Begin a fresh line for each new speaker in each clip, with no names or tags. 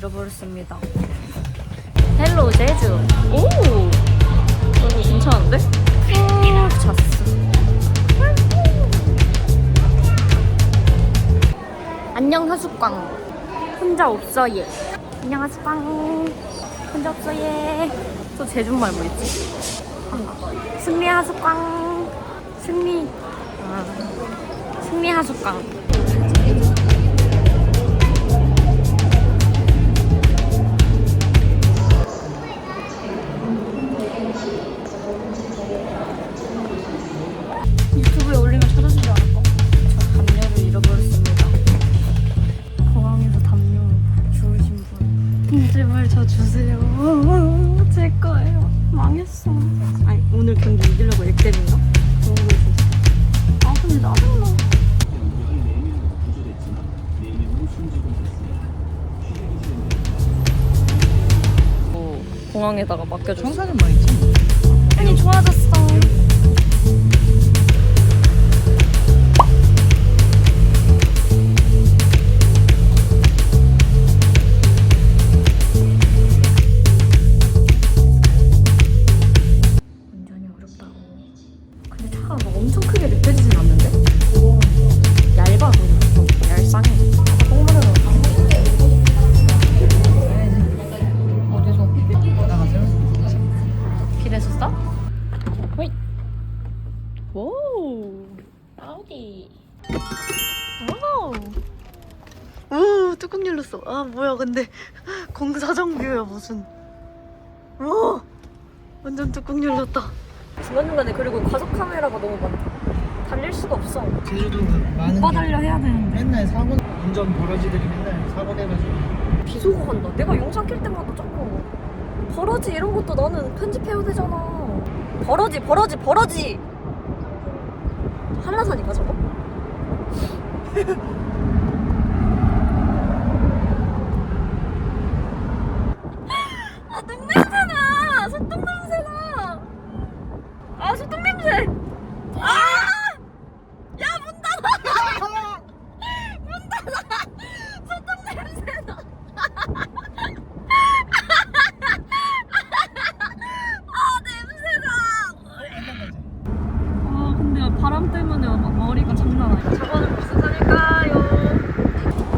잃어버렸습니다. 헬로 제주. 오! 이거 괜찮은데? 오, 잤어. 안녕 하숙광. 혼자 없어 얘. 안녕 하숙광. 혼자 없어 얘. 또 제주말 뭐였지? 아, 승리 하숙광. 승리. 아, 승리 하숙광. 했어. 아니 오늘 경기 이기려고 액땜인가? 그런 거 있었어. 아 근데 짜증나. 어, 공항에다가 맡겨줬어.
청사진만 있지.
아니 좋아졌어. 오. 아우디. 오. 오, 뚜껑 열렸어. 아, 뭐야, 근데 공사정뷰야 무슨. 와, 완전 뚜껑 열렸다. 중간중간에 그리고 가속 카메라가 너무 많다. 달릴 수가 없어.
제주도는 많은
오빠
게
달려 해야 되는데.
맨날 사고 운전 버러지들이 맨날 사고 내가지고
비속어 간다. 내가 영상 킬 때마다 자꾸 버러지 이런 것도 나는 편집해야 되잖아. 버러지, 버러지, 버러지. 한라산인가 저거? 아, 똥 냄새나! 소똥 냄새나! 아, 소똥 냄새! 아! 야, 문 닫아! 문 닫아! 소똥 냄새나! 아, 냄새나! 아, 근데 바람 때문에 막 머리가 장난 아니야. 저거는 무슨 산일까요?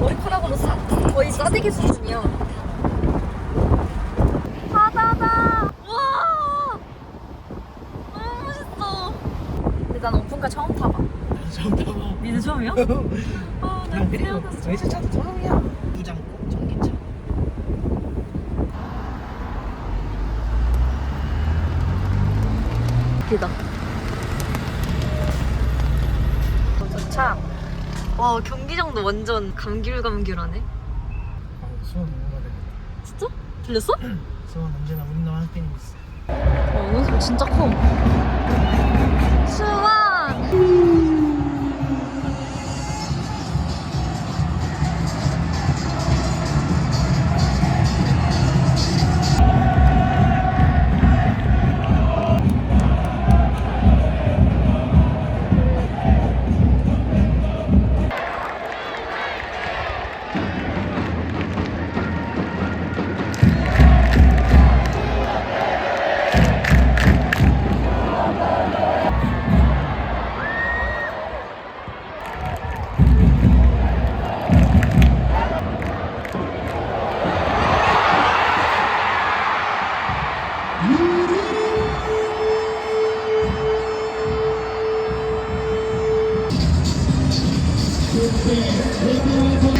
머리카락으로 싸, 거의 싸대기 수준이야. 바다다! 와! 너무 멋있어. 근데 난 오픈카 처음 타봐.
처음 타봐.
니는 처음이야? 아, 내가
그리고
태어났어.
저희 차도 처음이야. 무장고 전기차.
기다. 도착. 와 경기장도 완전 감귤감귤하네.
아, 수원 뭐가 되겠다.
진짜? 들렸어?
수원 언제나 운동 한 팬이 있어.
와 이건 소리 진짜 커. 수원. 아이 고야.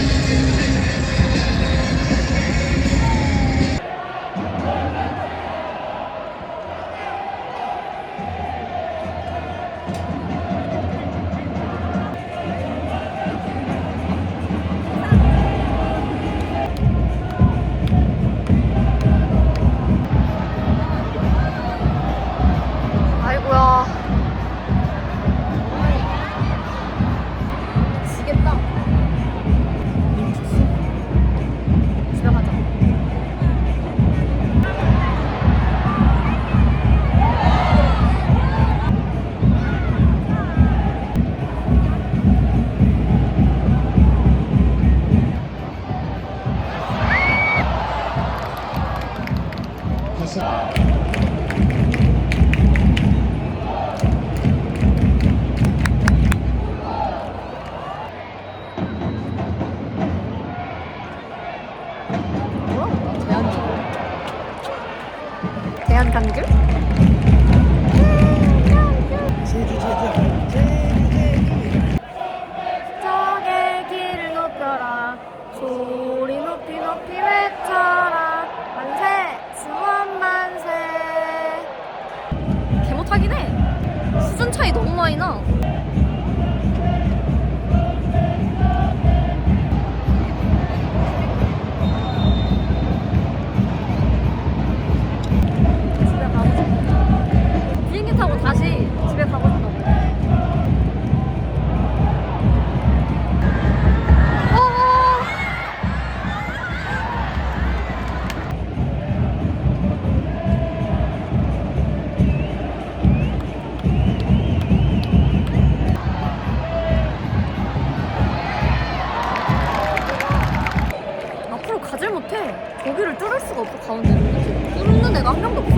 못해. 거기를 뚫을 수가 없어 가운데를. 뚫는 애가 한 명도 없어.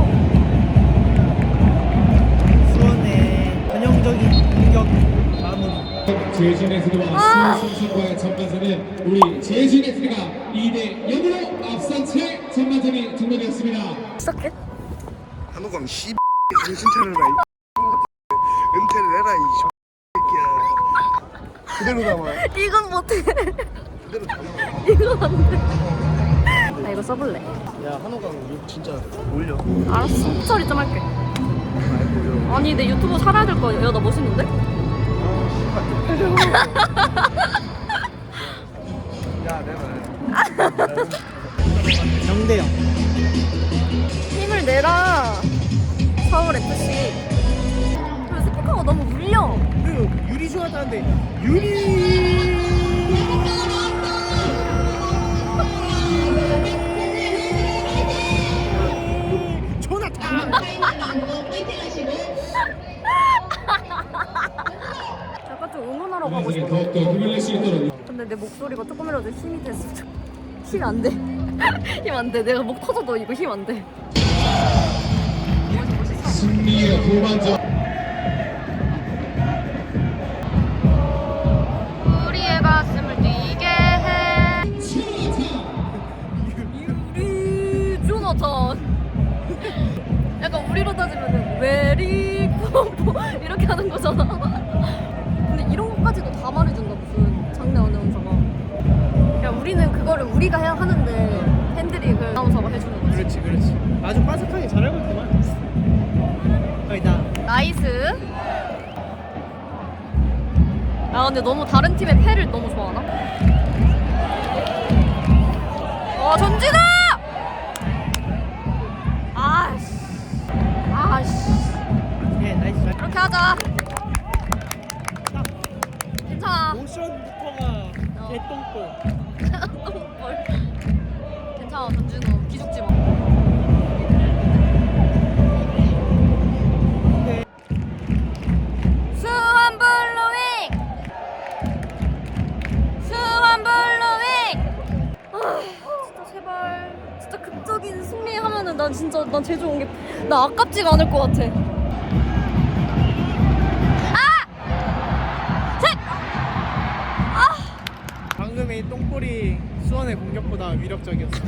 수원의 전형적인 공격 마무리.
재진의 스리와
아!
수성과의 전반전은 우리 재진의 스리가 2대 0으로 앞선 채 전반전이 종료되었습니다.
시작해?
한우광 씨 정신 차려라 이 은퇴를 해라 이 새끼야 그대로 담아
이건 못해.
그대로 담아
이건 안 돼. 나 이거 써볼래.
야 한우강 이거 진짜 올려.
알았어. 처리 좀 할게. 아니 내 유튜브 살아야 될거 아니야? 야, 나 멋있는데?
야 내가
정대영.
힘을 내라. 서울 FC. 그리고 스피커가 너무 울려.
그리고 유리 좋아하다는데 유리.
힘을 낼수 있도록
근데 내 목소리가 조금이라도 힘이 됐으면 좋 힘이 안 돼. 힘 안 돼. 내가 목 터져도 이거 힘 안 돼.
승리의 후반전
우리의 가슴을 뛰게 해. 우리 조나탄. 약간 우리로 따지면 웨리 굿 이렇게 하는 거잖아. 근데 너무 다른 팀의 패를 너무 좋아하나? 어 전진아! 아씨, 아씨,
예 나이스.
이렇게 하자. 괜찮아.
모션부터가 개똥볼.
난 진짜 난 제일 좋은 게나 아깝지가 않을 것 같아. 아! 셋!
방금의 똥볼이 수원의 공격보다 위력적이었어.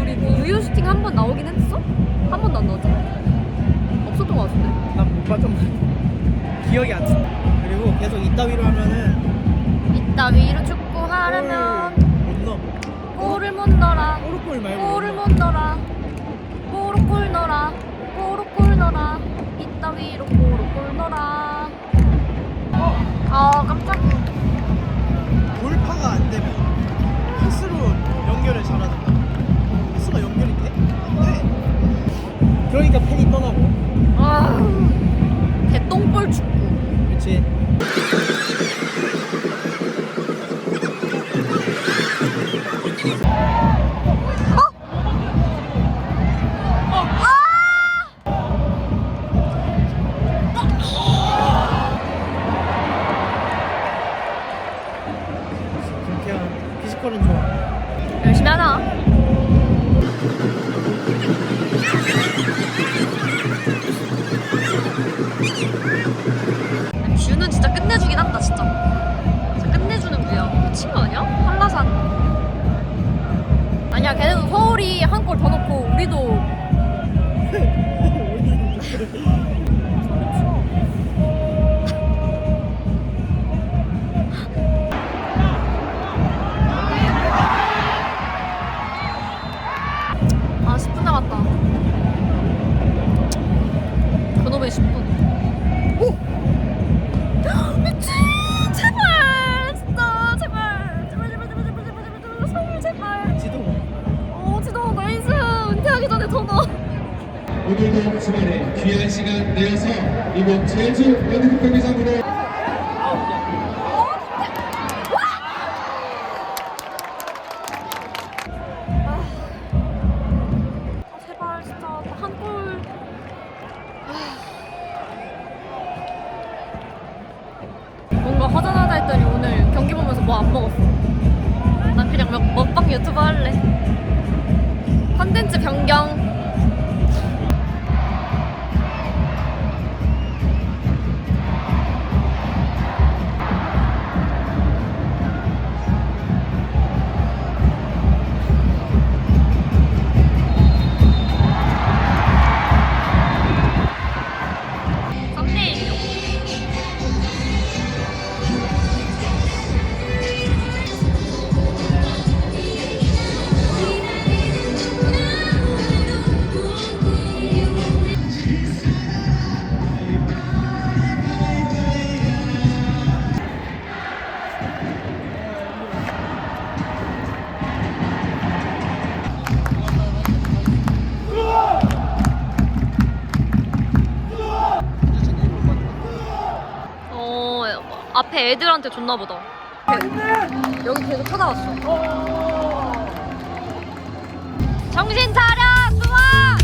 우리 뭐 유효 슈팅 한 번 나오긴 했어? 한 번도 안 나왔잖아. 없었던 것 같은데.
난 못 봤던 것 같아. 기억이 안 나. 그리고 계속 이따위로 하면은
이따 위로 축구하려면
골못 넣어.
골을 못 넣어라.
오르골 말고.
골을 못 넣어라. 꼬르골 넣어라. 꼬르골 넣어라. 이따위로 꼬르골 넣어라. 아 깜짝이야.
돌파가 안 되면 패스로 연결을 잘하던가. 패스가 연결이 돼? 안 돼. 그러니까 팬이 떠나고.
아 개똥볼 축구.
그렇 피지컬은 좋아.
열심히 하나. 뷰는 진짜 끝내주긴 한다 진짜. 진짜 끝내주는 뷰야. 미친 거 아니야? 한라산. 아니야 걔네도 서울이 한 골 더 넣고 우리도
오늘도 주말에 귀한 시간 내어서 이곳 제주 월드컵 경기장으로
아, 뭔가 허전하다 했더니 오늘 경기 보면서 뭐 안 먹었어. 난 그냥 먹, 먹방 유튜버 할래. 컨텐츠 변경 앞에 애들한테 줬나 보다. 여기 계속 쳐다봤어. 정신 차려, 수아!